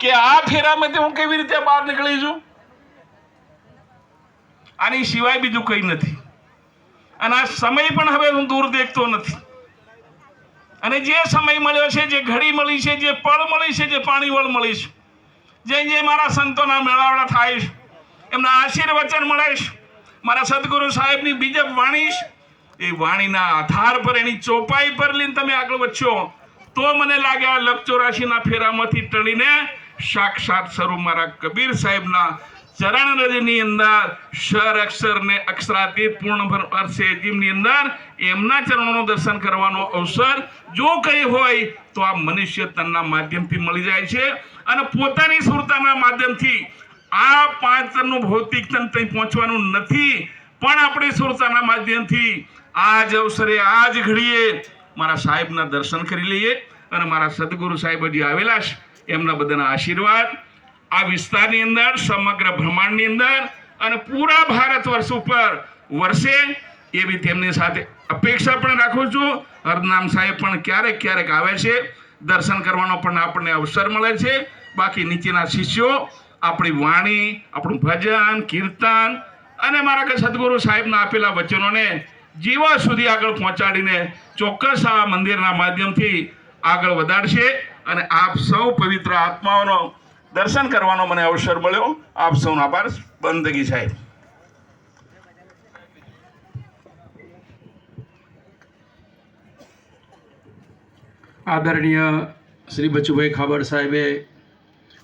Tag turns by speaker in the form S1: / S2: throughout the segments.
S1: કે આ ફેરામાંથી હું કેવી રીતે બહાર નીકળી છું? આની સિવાય બીજું કંઈ નથી. અને આ સમય પણ હવે હું દૂર દેખતો નથી. અને જે સમય મળ્યો છે, જે ઘડી મળી છે, જે પળ મળી છે, જે પાણીવળ મળી છે જે જે મારા સંતોના મેળાવડા થાય છે, એમના આશીર્વચન મળે મારા સદગુરુ સાહેબની બીજપ વાણી એ વાણીના આધાર પર, એની ચોપાઈ પર લઈને તમે આગળ વધશો, તો મને લાગે આ લક ચોરાશીના ફેરામાંથી ટળીને સાક્ષાત સ્વરૂપ મારા કબીર સાહેબના ચરણ રજની અંદર શર અક્ષર ને અક્ષરાતીત પૂર્ણ અર્થે જીવની અંદર એમના ચરણોનું દર્શન કરવાનો અવસર જો કંઈ હોય તો આ મનુષ્ય તનના માધ્યમથી મળી જાય છે અને પોતાની સુરતાના માધ્યમથી આ પાંચ તનનું ભૌતિક તન ત્યાં પહોંચવાનું નથી, પણ આપણી સુરતાના માધ્યમથી આ જ અવસરે આ જ ઘડીએ મારા સાહેબના દર્શન કરી લઈએ અને મારા સદગુરુ સાહેબ હજી આવેલા છે. એમના બધાના આશીર્વાદ આ વિસ્તારની અંદર, સમગ્ર બ્રહ્માંડની અંદર અને પૂરા ભારત વર્ષ ઉપર વર્ષે એવી તેમની સાથે અપેક્ષા પણ રાખું છું. હરનામ સાહેબ પણ ક્યારેક ક્યારેક આવે છે. દર્શન કરવાનો પણ આપણને અવસર મળે છે. બાકી નીચેના શિષ્યો, આપણી વાણી, આપણું ભજન, કીર્તન અને મારા કે સદગુરુ સાહેબના આપેલા વચનોને જીવા સુધી આગળ પહોંચાડીને ચોક્કસ આ મંદિરના માધ્યમથી આગળ વધારશે. અને આપ સૌ પવિત્ર આત્માઓનો દર્શન કરવાનો મને અવસર મળ્યો આપ સૌનો આભાર બંદગી સાહેબ
S2: આદરણીય શ્રી બચુભાઈ ખાબર સાહેબે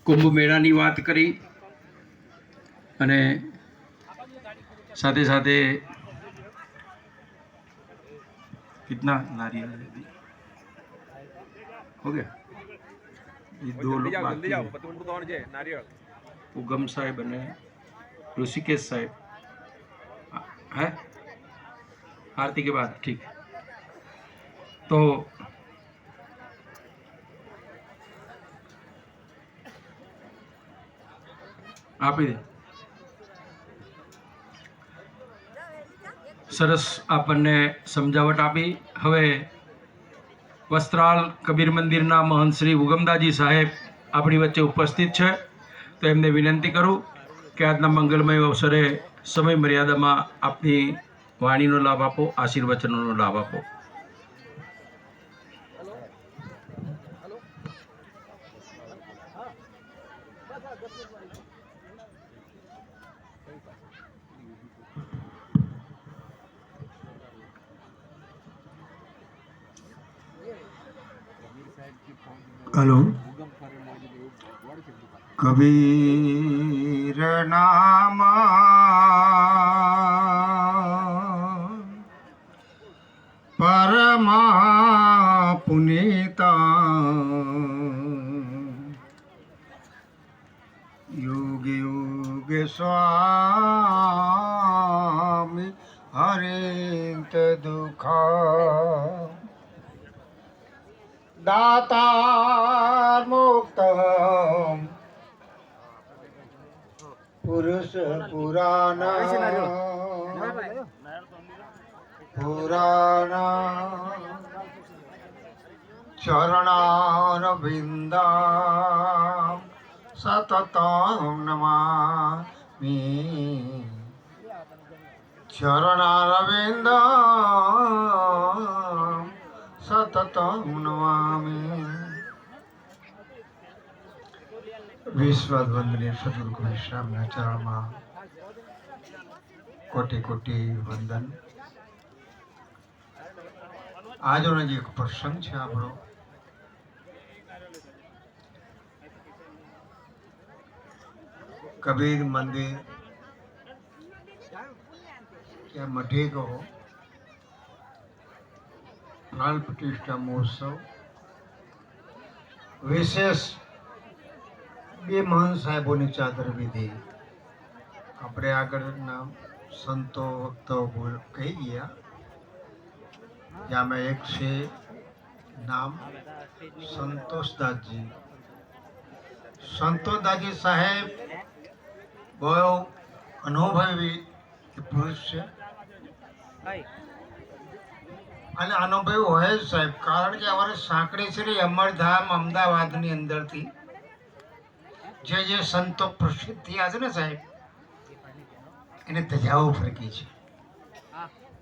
S2: કુંભ મેળાની વાત કરી અને સાથે સાથે कितना नारियल है अभी हो गया ये दो लोग
S3: જલ્દી જાઓ
S2: बाकी
S3: જલ્દી જાઓ
S2: हैं
S3: પતંગ ઉડાવવાનું છે નારિયેળ
S2: उगम साहेब અને ऋषिकेश साहेब है आरती के बाद ठीक तो આપી દે સરસ આપણને સમજાવટ આપી હવે વસ્ત્રાલ કબીર મંદિરના મહંત શ્રી ઉગમદાજી સાહેબ આપણી વચ્ચે ઉપસ્થિત છે. તો એમને વિનંતી કરું કે આજના મંગલમય અવસરે સમય મર્યાદામાં આપની વાણીનો લાભ આપો, આશીર્વચનોનો લાભ આપો.
S4: હલો. કબીર નામ. પરમા પુનિતા. યોગ યોગ સ્વામી હરિત દુઃખા. દાતાર પુરુષ પુરાણા. પુરાણા. ચરણાર બિંદા સતતમ નમામી. ચરણાર સતત સતતમ નમામી વિશ્વવંદનીય સદગુરુ વિશ્રામના ચરણમાં કોટી કોટી વંદન. આજનો જે એક પ્રસંગ છે આપણો, કબીર મંદિર કે મઢે કહો પ્રાણ પ્રતિષ્ઠા મહોત્સવ. વિશેષ બે મહાન સાહેબોની ચાદર વિધિ. આપણે આગળના સંતો વક્તો કહી ગયા. જેમાં એક છે નામ સંતોષદાસજી સંતોષદાસજી સાહેબ બહુ અનુભવી પુરુષ છે. અને અનુભવી હોય સાહેબ. કારણ કે અમારે સાંકળી છે ને અમરધામ અમદાવાદની અંદરથી. જે જે સંતો પ્રસિદ્ધ થયા છે ને સાહેબ, એને ધજાઓ ફરકી છે.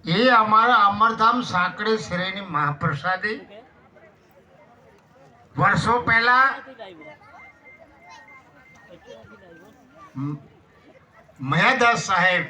S4: એ અમારા અમરધામ સાંકડે શ્રેણી મહાપ્રસાદી વર્ષો પહેલા મયાદાસ સાહેબ